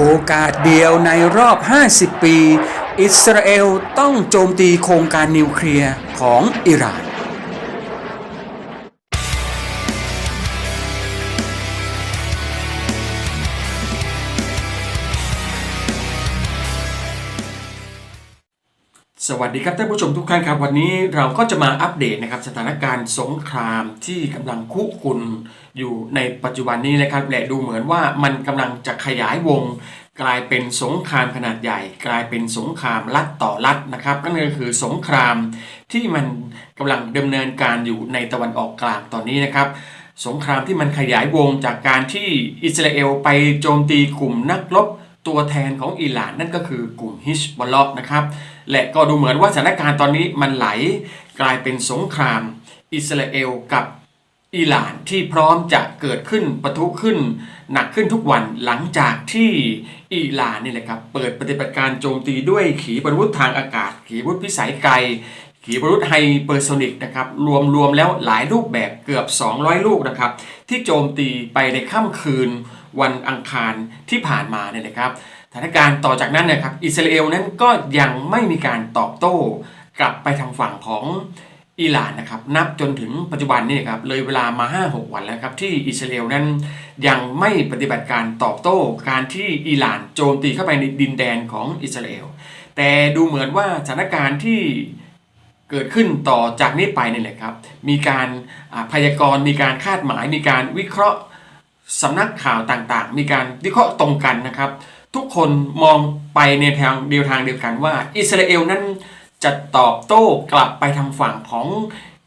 โอกาสเดียวในรอบ 50 ปี อิสราเอลต้องโจมตีโครงการนิวเคลียร์ของอิหร่าน สวัสดีครับท่านผู้ชมทุกท่านครับ วันนี้เราก็จะมาอัปเดตนะครับสถานการณ์สงครามที่กำลังคุกคุนอยู่ในปัจจุบันนี้นะครับและดูเหมือนว่ามันกำลังจะขยายวง กลายเป็นสงครามขนาดใหญ่ กลายเป็นสงครามรัฐต่อรัฐนะครับนั่นก็คือสงครามที่มันกำลังดำเนินการอยู่ในตะวันออกกลางตอนนี้นะครับสงครามที่มันขยายวงจากการที่อิสราเอลไปโจมตีกลุ่มนักรบตัวแทนของอิหร่านนั่นก็คือกลุ่มฮิชบอลล็อกนะครับ และก็ดูเหมือนว่าสถานการณ์ตอนนี้มันไหลกลายเป็นสงคราม อิสราเอลกับอิหร่านที่พร้อมจะเกิดขึ้นปะทุขึ้น หนักขึ้นทุกวันหลังจากที่อิหร่านนี่แหละครับเปิดปฏิบัติการโจมตีด้วยขีปนาวุธทางอากาศ ขีปนาวุธพิสัยไกล ขีปนาวุธไฮเปอร์โซนิกนะครับรวมรวมแล้วหลายรูปแบบเกือบ 200 ลูกนะครับที่โจมตีไปในค่ำคืนวันอังคารที่ผ่านมาเนี่ยนะครับ ถานการณ์ต่อจากนั้นนะครับอิสราเอลนั้นก็ยังไม่มีการตอบโต้กลับไปทางฝั่งของอิหร่านนะครับนับจนถึงปัจจุบันนี่ครับเลยเวลามา 5-6 วันแล้วครับที่อิสราเอลนั้นยังไม่ปฏิบัติการตอบโต้การที่อิหร่านโจมตีเข้าไปในดินแดนของอิสราเอลแต่ดูเหมือนว่าสถานการณ์ที่เกิดขึ้นต่อจากนี้ไปนี่แหละครับ มีการพยากรณ์มีการคาดหมาย มีการวิเคราะห์สำนักข่าวต่างๆ มีการวิเคราะห์ตรงกันนะครับ ทุกคนมองไปในทางเดียวทางเดียวกันว่า อิสราเอลนั้นจะตอบโต้กลับไปทางฝั่งของ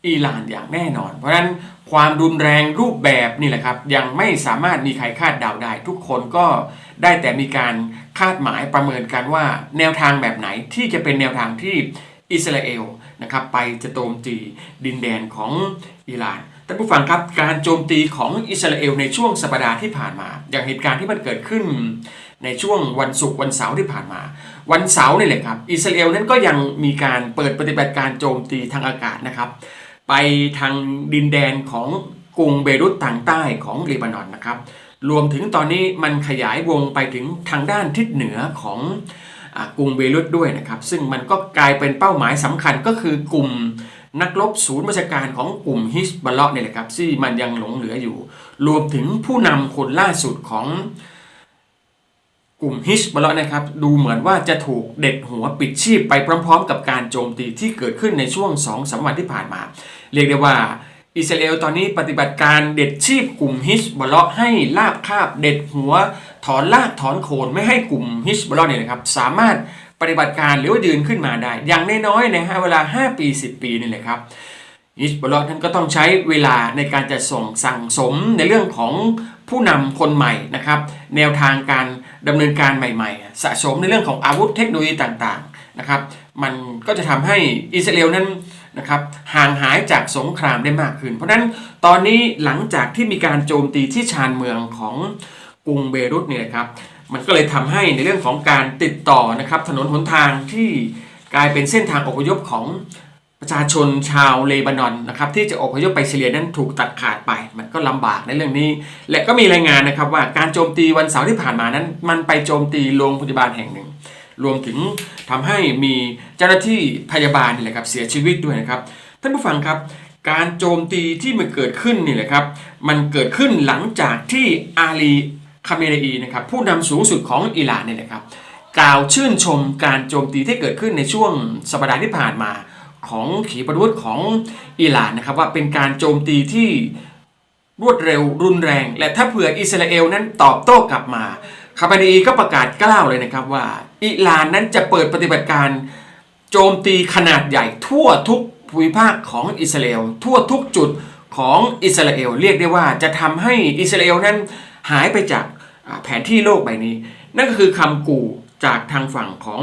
อิหร่านอย่างแน่นอน เพราะฉะนั้นความรุนแรงรูปแบบนี่แหละครับ ยังไม่สามารถมีใครคาดเดาได้ ทุกคนก็ได้แต่มีการคาดหมายประเมินกันว่า แนวทางแบบไหนที่จะเป็นแนวทางที่อิสราเอลนะครับไปจะโจมตีดินแดนของอิหร่านท่านผู้ฟังครับการโจมตีของอิสราเอลในช่วงสัปดาห์ที่ผ่านมา อย่างเหตุการณ์ที่มันเกิดขึ้น ในช่วงวันศุกร์วันเสาร์ที่ผ่านมา วันเสาร์นี่แหละครับ อิสราเอลนั้นก็ยังมีการเปิดปฏิบัติการโจมตีทางอากาศนะครับ ไปทางดินแดนของกรุงเบรุตทางใต้ของเลบานอนนะครับ รวมถึงตอนนี้มันขยายวงไปถึงทางด้านทิศเหนือของอกรุงเบรุตด้วยนะครับ ซึ่งมันก็กลายเป็นเป้าหมายสำคัญก็คือกลุ่มนักรบศูนย์บัญชการของกลุ่มฮิสบอลเลาะเนี่ยแหละครับที่มันยังหลงเหลืออยู่ รวมถึงผู้นำคนล่าสุดของ กลุ่มฮิสบอลนะครับดูเหมือนว่าจะถูกเด็ดหัวปิดชีพไปพร้อม ๆ กับการโจมตีที่เกิดขึ้นในช่วง2อสวันที่ผ่านมา เรียกได้ว่าอิสราเอลตอนนี้ปฏิบัติการเด็ดชีพกลุ่มฮิสบอลให้ลาบคาบเด็ดหัว ถอนลากถอนโคนไม่ให้กลุ่มฮิสบอลเลาะเนี่ยนะครับสามารถปฏิบัติการหรือว่ายืนขึ้นมาได้ อย่างน้อยๆนะฮะเวลา 5 ปี 10 ปีนี่แหละครับฮิสบอลท่านก็ต้องใช้เวลาในการจะส่งสั่งสมในเรื่องของ ผู้นำคนใหม่นะครับ แนวทางการดำเนินการใหม่ๆ สะสมในเรื่องของอาวุธเทคโนโลยีต่างๆนะครับมันก็จะทำให้อิสราเอลนั้นนะครับห่างหายจากสงครามได้มากขึ้น เพราะฉะนั้นตอนนี้หลังจากที่มีการโจมตีที่ชานเมืองของกรุงเบรุตเนี่ยครับมันก็เลยทำให้ในเรื่องของการติดต่อนะครับถนนหนทางที่กลายเป็นเส้นทางอพยพของ ประชาชนชาวเลบานอนนะครับที่จะอพยพไปซีเรียนั้นถูกตัดขาดไป มันก็ลำบากในเรื่องนี้ และก็มีรายงานนะครับว่าการโจมตีวันเสาร์ที่ผ่านมานั้น มันไปโจมตีโรงพยาบาลแห่งหนึ่ง รวมถึงทำให้มีเจ้าหน้าที่พยาบาลนี่แหละครับเสียชีวิตด้วยนะครับท่านผู้ฟังครับ การโจมตีที่มันเกิดขึ้นนี่แหละครับมันเกิดขึ้นหลังจากที่อาลีคาเมเนอีนะครับผู้นำสูงสุดของอิหร่านนี่ยนะครับกล่าวชื่นชมการโจมตีที่เกิดขึ้นในช่วงสัปดาห์ที่ผ่านมา ของขีปนาวุธของอิหร่านนะครับว่าเป็นการโจมตีที่รวดเร็วรุนแรง และถ้าเผื่ออิสราเอลนั้นตอบโต้กลับมาคาบานีก็ประกาศกล้าวเลยนะครับว่า อิหร่านนั้นจะเปิดปฏิบัติการโจมตีขนาดใหญ่ทั่วทุกภูมิภาคของอิสราเอลทั่วทุกจุดของอิสราเอลเรียกได้ว่าจะทำให้อิสราเอลนั้นหายไปจากแผนที่โลกใบนี้ นั่นก็คือคำกู่จากทางฝั่งของ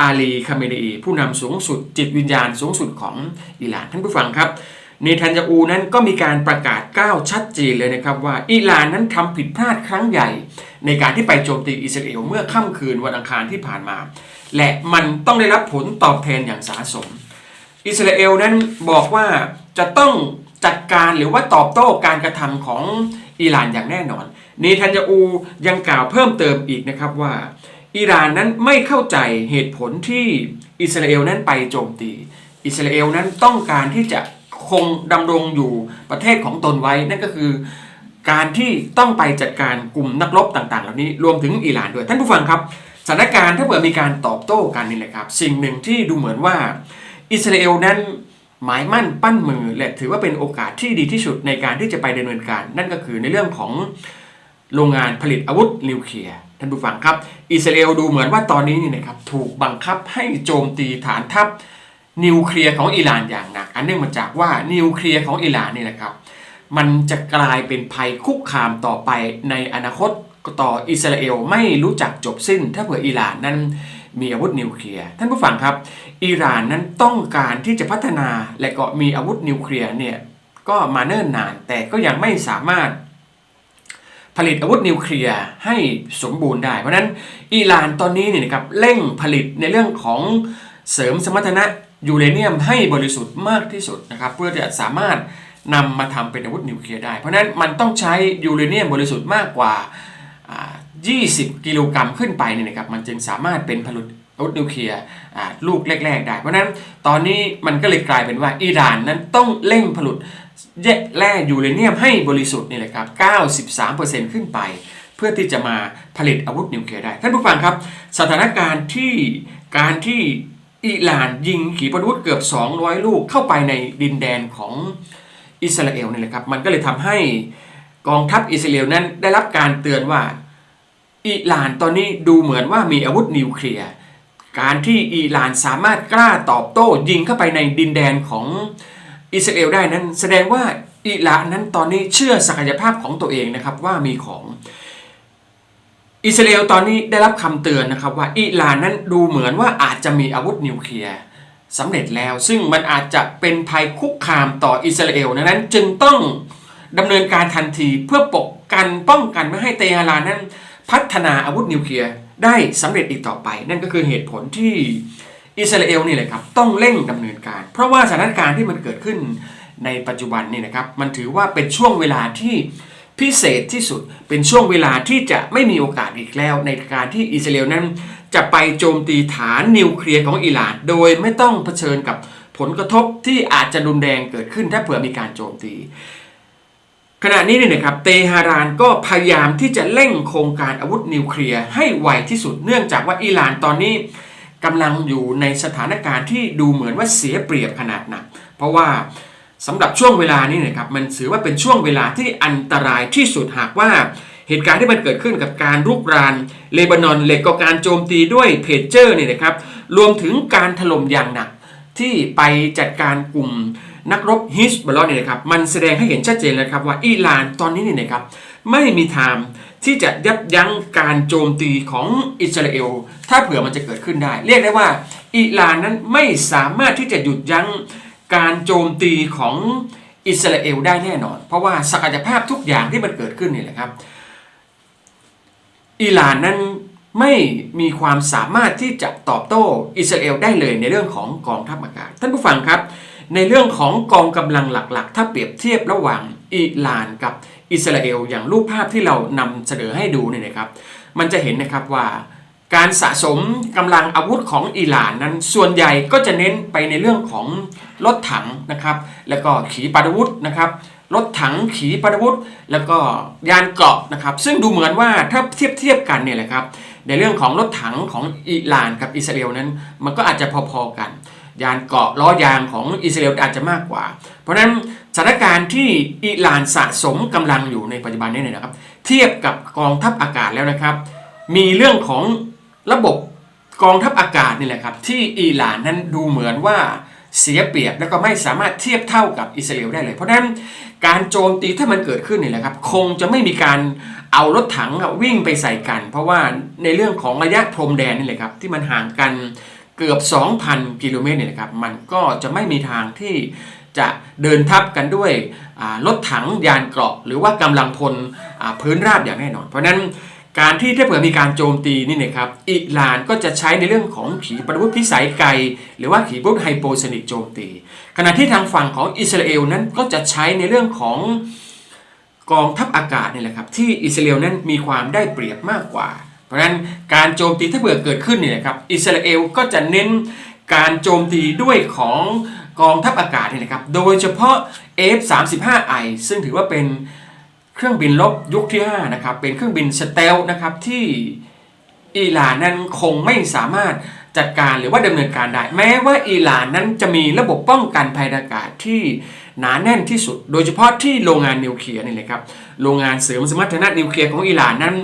อาลีคาเมเนอีผู้นำสูงสุดจิตวิญญาณสูงสุดของอิหร่านท่านผู้ฟังครับเนทันยาอูนั้นก็มีการประกาศก้าวชัดเจนเลยนะครับว่าอิหร่านนั้นทำผิดพลาดครั้งใหญ่ ในการที่ไปโจมตีอิสราเอลเมื่อค่ำคืนวันอังคารที่ผ่านมา และมันต้องได้รับผลตอบแทนอย่างสาสม อิสราเอลนั้นบอกว่าจะต้องจัดการหรือว่าตอบโต้การกระทำของอิหร่านอย่างแน่นอน เนทันยาอูยังกล่าวเพิ่มเติมอีกนะครับว่า อิหร่านนั้นไม่เข้าใจเหตุผลที่อิสราเอลนั้นไปโจมตี อิสราเอลนั้นต้องการที่จะคงดำรงอยู่ประเทศของตนไว้นั่นก็คือการที่ต้องไปจัดการกลุ่มนักรบต่างๆ เหล่านี้รวมถึงอิหร่านด้วยท่านผู้ฟังครับสถานการณ์ถ้าเกิดมีการตอบโต้กันนี่แหละครับ สิ่งหนึ่งที่ดูเหมือนว่าอิสราเอลนั้นหมายมั่นปั้นมือและถือว่าเป็นโอกาสที่ดีที่สุดในการที่จะไปดำเนินการ นั่นก็คือในเรื่องของโรงงานผลิตอาวุธนิวเคลียร์ ท่านผู้ฟังครับ อิสราเอลดูเหมือนว่าตอนนี้นี่นะครับถูกบังคับให้โจมตีฐานทัพนิวเคลียร์ของอิหร่านอย่างหนัก อันเนื่องมาจากว่านิวเคลียร์ของอิหร่านนี่แหละครับ มันจะกลายเป็นภัยคุกคามต่อไปในอนาคตต่ออิสราเอลไม่รู้จักจบสิ้น ถ้าเผื่ออิหร่านนั้นมีอาวุธนิวเคลียร์ท่านผู้ฟังครับ อิหร่านนั้นต้องการที่จะพัฒนาและก็มีอาวุธนิวเคลียร์เนี่ยก็มาเนิ่นนาน แต่ก็ยังไม่สามารถ ผลิตอาวุธนิวเคลียร์ให้สมบูรณ์ได้ เพราะนั้นอิหร่านตอนนี้เนี่ยนะครับเร่งผลิตในเรื่องของเสริมสมรรถนะยูเรเนียมให้บริสุทธิ์มากที่สุดนะครับเพื่อจะสามารถนำมาทำเป็นอาวุธนิวเคลียร์ได้ เพราะนั้นมันต้องใช้ยูเรเนียมบริสุทธิ์มากกว่า 20 กิโลกรัมขึ้นไปเนี่ยนะครับมันจึงสามารถเป็นผลิตอาวุธนิวเคลียร์ลูกแรก ๆ ได้ เพราะนั้นตอนนี้มันก็เลยกลายเป็นว่าอิหร่านนั้นต้องเร่งผลิต แร่ยูเรเนียมให้บริสุทธิ์นี่แหละครับ 93%ขึ้นไป เพื่อที่จะมาผลิตอาวุธนิวเคลียร์ได้ ท่านผู้ฟังครับ สถานการณ์ที่การที่อิหร่านยิงขีปนาวุธเกือบ 200 ลูกเข้าไปในดินแดนของอิสราเอลนี่แหละครับ มันก็เลยทำให้กองทัพอิสราเอลนั้นได้รับการเตือนว่าอิหร่านตอนนี้ดูเหมือนว่ามีอาวุธนิวเคลียร์ การที่อิหร่านสามารถกล้าตอบโต้ยิงเข้าไปในดินแดนของ อิสราเอลได้นั้นแสดงว่าอิหร่านนั้นตอนนี้เชื่อศักยภาพของตัวเองนะครับว่ามีของ อิสราเอลตอนนี้ได้รับคำเตือนนะครับว่าอิหร่านนั้นดูเหมือนว่าอาจจะมีอาวุธนิวเคลียร์สำเร็จแล้ว ซึ่งมันอาจจะเป็นภัยคุกคามต่ออิสราเอลนั้นจึงต้องดำเนินการทันทีเพื่อปกกันป้องกันไม่ให้เตหะรานนั้น พัฒนาอาวุธนิวเคลียร์ได้สำเร็จอีกต่อไป นั่นก็คือเหตุผลที่ อิสราเอลนี่แหละครับต้องเร่งดำเนินการ เพราะว่าสถานการณ์ที่มันเกิดขึ้นในปัจจุบันนี่นะครับมันถือว่าเป็นช่วงเวลาที่พิเศษที่สุดเป็นช่วงเวลาที่จะไม่มีโอกาสอีกแล้ว ในการที่อิสราเอลนั้น จะไปโจมตีฐานนิวเคลียร์ของอิหร่าน โดยไม่ต้องเผชิญกับผลกระทบที่อาจจะรุนแรงเกิดขึ้นถ้าเผื่อมีการโจมตี ขณะนี้เนี่ยนะครับเตหะรานก็พยายามที่จะเร่งโครงการอาวุธนิวเคลียร์ให้ไวที่สุด เนื่องจากว่าอิหร่านตอนนี้ กำลังอยู่ในสถานการณ์ที่ดูเหมือนว่าเสียเปรียบขนาดหนักเพราะว่าสำหรับช่วงเวลานี้นะครับมันถือว่าเป็นช่วงเวลาที่อันตรายที่สุดหากว่าเหตุการณ์ที่มันเกิดขึ้นกับการรุกรานเลบานอนเหล็กก็การโจมตีด้วยเพจเจอร์เนี่ยนะครับรวมถึงการถล่มอย่างหนักที่ไปจัดการกลุ่มนักรบฮิสบอลเนี่ยนะครับมันแสดงให้เห็นชัดเจนเลยครับว่าอิหร่านตอนนี้เนี่ยนะครับไม่มีทาง ที่จะยับยั้งการโจมตีของอิสราเอล ถ้าเผื่อมันจะเกิดขึ้นได้ เรียกได้ว่า อิหร่านนั้นไม่สามารถที่จะหยุดยั้งการโจมตีของอิสราเอลได้แน่นอน เพราะว่าศักยภาพทุกอย่างที่มันเกิดขึ้นนี่แหละครับอิหร่านนั้นไม่มีความสามารถที่จะตอบโต้อิสราเอลได้เลยในเรื่องของกองทัพอากาศท่านผู้ฟังครับ ในเรื่องของกองกำลังหลักๆ ถ้าเปรียบเทียบระหว่าง อิหร่านกับอิสราเอลอย่างรูปภาพที่เรานำเสนอให้ดูเนี่ยนะครับ มันจะเห็นนะครับว่าการสะสมกำลังอาวุธของอิหร่านนั้นส่วนใหญ่ก็จะเน้นไปในเรื่องของรถถังนะครับ แล้วก็ขีปนาวุธนะครับรถถังขีปนาวุธ แล้วก็ยานเกราะนะครับ ซึ่งดูเหมือนว่าถ้าเทียบเทียบกันเนี่ยแหละครับในเรื่องของรถถังของอิหร่านกับอิสราเอลนั้น มันก็อาจจะพอๆกัน ยานเกราะล้อยางของอิสราเอลอาจจะมากกว่า เพราะฉะนั้นสถานการณ์ที่อิหร่านสะสมกำลังอยู่ในปัจจุบันนี้เนี่ยนะครับ เทียบกับกองทัพอากาศแล้วนะครับ มีเรื่องของระบบกองทัพอากาศนี่แหละครับ ที่อิหร่านนั้นดูเหมือนว่าเสียเปรียบแล้วก็ไม่สามารถเทียบเท่ากับอิสราเอลได้เลย เพราะฉะนั้นการโจมตีถ้ามันเกิดขึ้นนี่แหละครับ คงจะไม่มีการเอารถถังวิ่งไปใส่กัน เพราะว่าในเรื่องของระยะพรมแดนนี่แหละครับที่มันห่างกัน เกือบ 2,000 กิโลเมตรเนี่ยนะครับมันก็จะไม่มีทางที่จะเดินทับกันด้วยรถถังยานเกราะ หรือว่ากำลังพลพื้นราบอย่างแน่นอน เพราะฉะนั้นการที่ถ้าเผื่อมีการโจมตีนี่นะครับอิหร่านก็จะใช้ในเรื่องของขีปนาวุธพิสัยไกล หรือว่าขีปนาวุธไฮโปโซนิกโจมตี ขณะที่ทางฝั่งของอิสราเอลนั้นก็จะใช้ในเรื่องของกองทัพอากาศนี่แหละครับที่อิสราเอลนั้นมีความได้เปรียบมากกว่า เพราะฉะนั้นการโจมตีถ้าเผื่อเกิดขึ้นเนี่ยนะครับอิสราเอลก็จะเน้นการโจมตีด้วยของกองทัพอากาศเนี่ยนะครับโดยเฉพาะ F-35I ซึ่งถือว่าเป็นเครื่องบินลบยุคที่5นะครับเป็นเครื่องบินสเตลนะครับที่อิหร่านนั้นคงไม่สามารถจัดการหรือว่าดำเนินการได้ แม้ว่าอิหร่านนั้นจะมีระบบป้องกันภัยอากาศที่หนาแน่นที่สุด โดยเฉพาะที่โรงงานนิวเคลียร์นี่เลยครับโรงงานเสริมสมรรถนะนิวเคลียร์ของอิหร่านนั้น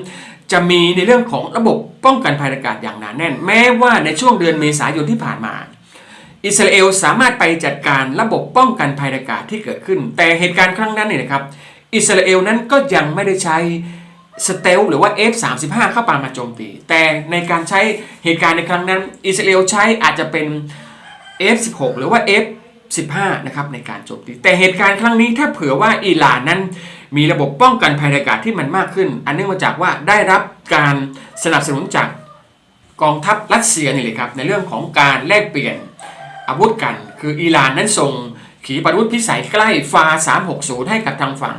จะมีในเรื่องของระบบป้องกันภัยอากาศอย่างหนาแน่น แม้ว่าในช่วงเดือนเมษายนที่ผ่านมา อิสราเอลสามารถไปจัดการระบบป้องกันภัยอากาศที่เกิดขึ้น แต่เหตุการณ์ครั้งนั้นเนี่ยนะครับ อิสราเอลนั้นก็ยังไม่ได้ใช้สเตลหรือว่า F35 เข้าปามาโจมตี แต่ในการใช้เหตุการณ์ในครั้งนั้น อิสราเอลใช้อาจจะเป็น F16 หรือว่า F15 นะครับในการโจมตี แต่เหตุการณ์ครั้งนี้ถ้าเผื่อว่าอิหร่านนั้น มีระบบป้องกันภัยอากาศที่มันมากขึ้น อันเนื่องมาจากว่าได้รับการสนับสนุนจากกองทัพรัสเซียนี่เลยครับในเรื่องของการแลกเปลี่ยนอาวุธกัน คืออิหร่านนั้นส่งขีปนาวุธพิสัยใกล้ฟา 360 ให้กับทางฝั่ง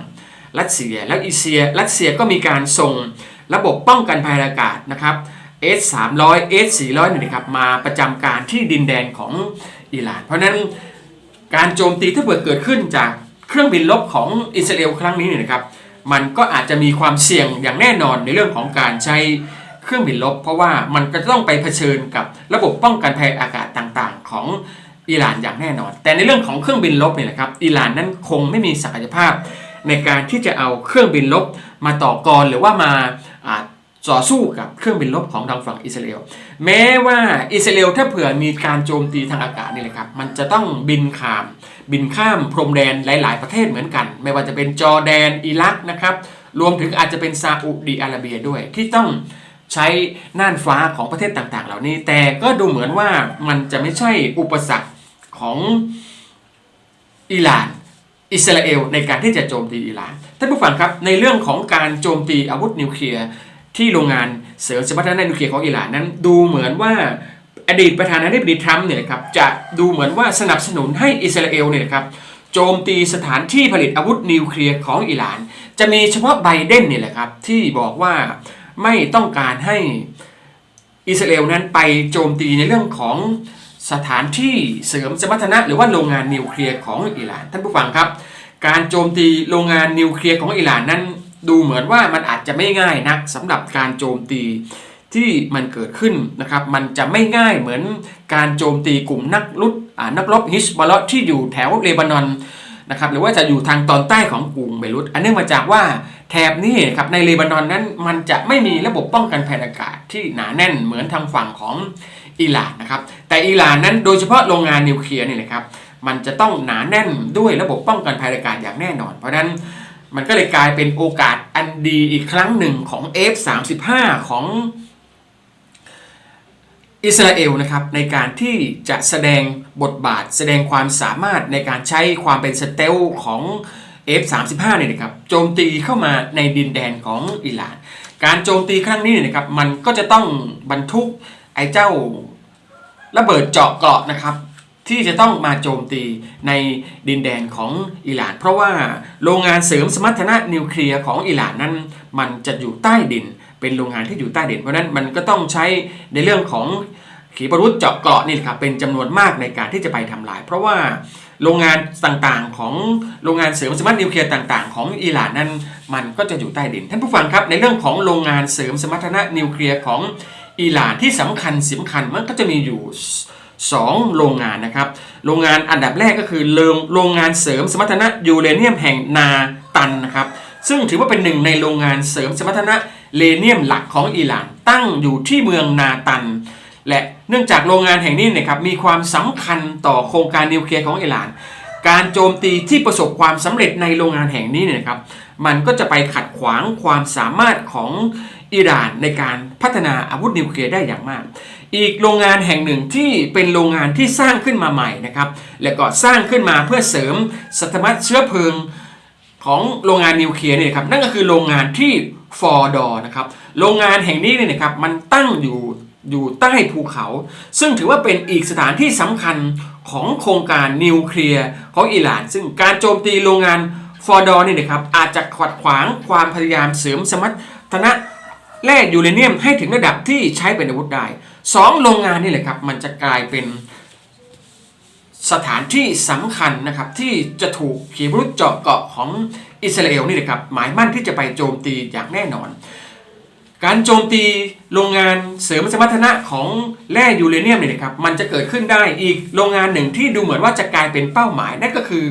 รัสเซีย แล้วอิเซียรัสเซียก็มีการส่งระบบป้องกันภัยอากาศนะครับ S 300 S 400นี่นะครับมาประจำการที่ดินแดนของอิหร่าน เพราะฉะนั้นการโจมตีถ้าเกิดเกิดขึ้นจาก เครื่องบินลบของอิสราเอลครั้งนี้เนี่ยนะครับ มันก็อาจจะมีความเสี่ยงอย่างแน่นอนในเรื่องของการใช้เครื่องบินลบ เพราะว่ามันก็จะต้องไปเผชิญกับระบบป้องกันภัยอากาศต่างๆ ของอิหร่านอย่างแน่นอน แต่ในเรื่องของเครื่องบินลบเนี่ยนะครับอิหร่านนั้นคงไม่มีศักยภาพ ในการที่จะเอาเครื่องบินลบมาต่อกรหรือว่ามาอ่า ต่อสู้กับเครื่องบินลบของทางฝั่งอิสราเอล แม้ว่าอิสราเอลถ้าเผื่อมีการโจมตีทางอากาศนี่แหละครับ มันจะต้องบินข้าม บินข้ามพรมแดนหลาย ๆ ประเทศเหมือนกัน ไม่ว่าจะเป็นจอร์แดนอิรักนะครับ รวมถึงอาจจะเป็นซาอุดีอาระเบียด้วยที่ต้องใช้น่านฟ้าของประเทศต่าง ๆ เหล่านี้ แต่ก็ดูเหมือนว่ามันจะไม่ใช่อุปสรรคของอิหร่านอิสราเอลในการที่จะโจมตีอิหร่านท่านผู้ฟังครับในเรื่องของการโจมตีอาวุธนิวเคลียร์ ที่โรงงานเสริมสมรรถนะนิวเคลียร์ของอิหร่านนั้น ดูเหมือนว่าอดีตประธานาธิบดีทรัมป์เนี่ยนะครับจะดูเหมือนว่าสนับสนุนให้อิสราเอลเนี่ยนะครับโจมตีสถานที่ผลิตอาวุธนิวเคลียร์ของอิหร่าน จะมีเฉพาะไบเดนเนี่ยแหละครับที่บอกว่าไม่ต้องการให้อิสราเอลนั้นไปโจมตีในเรื่องของสถานที่เสริมสมรรถนะหรือว่าโรงงานนิวเคลียร์ของอิหร่าน ท่านผู้ฟังครับ การโจมตีโรงงานนิวเคลียร์ของอิหร่านนั้น ดูเหมือนว่ามันอาจจะไม่ง่ายนักสำหรับการโจมตีที่มันเกิดขึ้นนะครับ มันจะไม่ง่ายเหมือนการโจมตีกลุ่มนักรุดนักรบฮิสบอลที่อยู่แถวเลบานอนนะครับหรือว่าจะอยู่ทางตอนใต้ของกรุงเบรุตอันเนื่องมาจากว่าแถบนี้ครับในเลบานอนนั้นมันจะไม่มีระบบป้องกันภัยอากาศที่หนาแน่นเหมือนทางฝั่งของอิหร่านนะครับ แต่อิหร่านนั้นโดยเฉพาะโรงงานนิวเคลียร์นี่นะครับ มันจะต้องหนาแน่นด้วยระบบป้องกันภัยอากาศอย่างแน่นอน เพราะฉะนั้น มันก็เลยกลายเป็นโอกาสอันดีอีกครั้งหนึ่งของ F35 ของอิสราเอลนะครับในการที่จะแสดงบทบาท แสดงความสามารถในการใช้ความเป็นสเตลของ F35 เนี่ยนะครับโจมตีเข้ามาในดินแดนของอิหร่าน การโจมตีครั้งนี้เนี่ยนะครับมันก็จะต้องบรรทุกไอ้เจ้าระเบิดเจาะเกราะนะครับ ที่จะต้องมาโจมตีในดินแดนของอิหร่าน เพราะว่าโรงงานเสริมสมรรถนะนิวเคลียร์ของอิหร่านนั้น มันจะอยู่ใต้ดิน เป็นโรงงานที่อยู่ใต้ดิน เพราะนั้นมันก็ต้องใช้ในเรื่องของขีปนาวุธเจาะเกราะนี่ครับเป็นจำนวนมากในการที่จะไปทำลาย เพราะว่าโรงงานต่างๆ ของโรงงานเสริมสมรรถนิวเคลียร์ต่างๆ ของอิหร่านนั้น มันก็จะอยู่ใต้ดินท่านผู้ฟังครับในเรื่องของโรงงานเสริมสมรรถนะนิวเคลียร์ของอิหร่านที่สำคัญสำคัญมันก็จะมีอยู่ 2 โรงงานนะครับโรงงานอันดับแรกก็คือโรงงานเสริมสมรรถนะยูเรเนียมแห่งนาตันนะครับซึ่งถือว่าเป็นหนึ่งในโรงงานเสริมสมรรถนะเลเนียมหลักของอิหร่านตั้งอยู่ที่เมืองนาตัน และเนื่องจากโรงงานแห่งนี้นะครับมีความสำคัญต่อโครงการนิวเคลียร์ของอิหร่าน การโจมตีที่ประสบความสำเร็จในโรงงานแห่งนี้เนี่ยนะครับมันก็จะไปขัดขวางความสามารถของ อิหร่านในการพัฒนาอาวุธนิวเคลียร์ได้อย่างมาก อีกโรงงานแห่งหนึ่งที่เป็นโรงงานที่สร้างขึ้นมาใหม่นะครับ และก็สร้างขึ้นมาเพื่อเสริมสัตมเชื้อเพลิงของโรงงานนิวเคลียร์เนี่ยครับนั่นก็คือโรงงานที่ฟอร์ดอนะครับโรงงานแห่งนี้เนี่ยนะครับมันตั้งอยู่อยู่ใต้ภูเขา ซึ่งถือว่าเป็นอีกสถานที่สำคัญของโครงการนิวเคลียร์ของอิหร่าน ซึ่งการโจมตีโรงงานฟอร์ดอนี่นะครับอาจจะขัดขวางความพยายามเสริมสมรรถนะ แร่ยูเรเนียมให้ถึงระดับที่ใช้เป็นอาวุธได้สองโรงงานนี่แหละครับ มันจะกลายเป็นสถานที่สำคัญนะครับ ที่จะถูกขีปนาวุธเจาะเกาะของอิสราเอลนี่นะครับ หมายมั่นที่จะไปโจมตีอย่างแน่นอน การโจมตีโรงงานเสริมสมรรถนะของแร่ยูเรเนียมเนี่ยนะครับมันจะเกิดขึ้นได้อีกโรงงานหนึ่งที่ดูเหมือนว่าจะกลายเป็นเป้าหมายนั่นก็คือ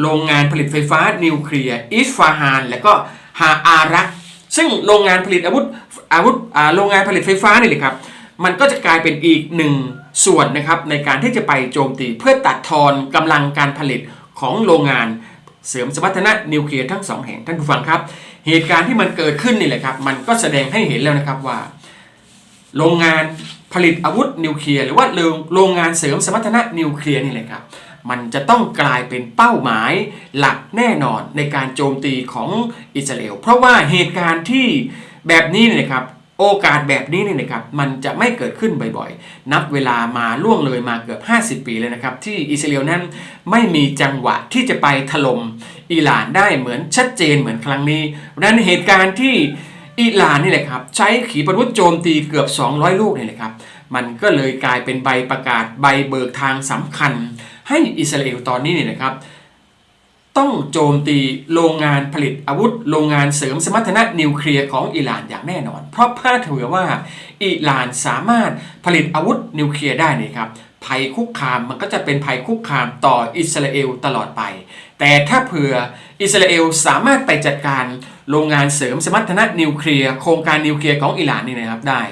โรงงานผลิตไฟฟ้านิวเคลียร์อิสฟาฮาน และก็ฮาอารัก ซึ่งโรงงานผลิตอาวุธอาวุธโรงงานผลิตไฟฟ้านี่แหละครับ มันก็จะกลายเป็นอีกหนึ่งส่วนนะครับในการที่จะไปโจมตีเพื่อตัดทอนกำลังการผลิตของโรงงานเสริมสมรรถนะนิวเคลียร์ทั้งสองแห่งท่านผู้ฟังครับ เหตุการณ์ที่มันเกิดขึ้นนี่แหละครับ มันก็แสดงให้เห็นแล้วนะครับว่า โรงงานผลิตอาวุธนิวเคลียร์หรือว่าโรงโรงงานเสริมสมรรถนะนิวเคลียร์นี่แหละครับ มันจะต้องกลายเป็นเป้าหมายหลักแน่นอนในการโจมตีของอิสราเอลเพราะว่าเหตุการณ์ที่แบบนี้เนี่ยนะครับโอกาสแบบนี้เนี่ยนะครับมันจะไม่เกิดขึ้นบ่อยๆ นับเวลามาล่วงเลยมาเกือบ 50 ปีเลยนะครับ ที่อิสราเอลนั้นไม่มีจังหวะที่จะไปถล่มอิหร่านได้เหมือนชัดเจนเหมือนครั้งนี้ดังนั้นเหตุการณ์ที่อิหร่านนี่แหละครับใช้ขีปนาวุธโจมตีเกือบ 200 ลูกนี่แหละครับมันก็เลยกลายเป็นใบประกาศใบเบิกทางสำคัญ ให้อิสราเอลตอนนี้เนี่ยนะครับ ต้องโจมตีโรงงานผลิตอาวุธ โรงงานเสริมสมรรถนะนิวเคลียร์ของอิหร่านอย่างแน่นอน เพราะพาดหัวว่าอิหร่านสามารถผลิตอาวุธนิวเคลียร์ได้นี่ครับภัยคุกคามมันก็จะเป็นภัยคุกคามต่ออิสราเอลตลอดไป แต่ถ้าเผื่ออิสราเอลสามารถไปจัดการโรงงานเสริมสมรรถนะนิวเคลียร์โครงการนิวเคลียร์ของอิหร่านนี่นะครับได้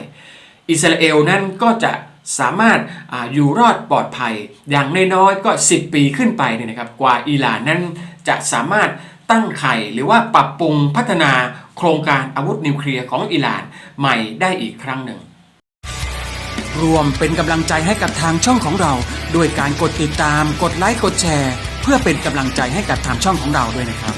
อิสราเอลนั่นก็จะ สามารถออยู่รอดปลอดภัย อย่างน้อยๆก็ 10 ปีขึ้นไปเนี่ยนะครับกว่าอิหร่านนั้นจะสามารถตั้งไข่หรือว่าปรับปรุงพัฒนาโครงการอาวุธนิวเคลียร์ของอิหร่านใหม่ได้อีกครั้งหนึ่ง รวมเป็นกำลังใจให้กับทางช่องของเรา ด้วยการกดติดตาม กดไลค์ กดแชร์ เพื่อเป็นกำลังใจให้กับทางช่องของเราด้วยนะครับ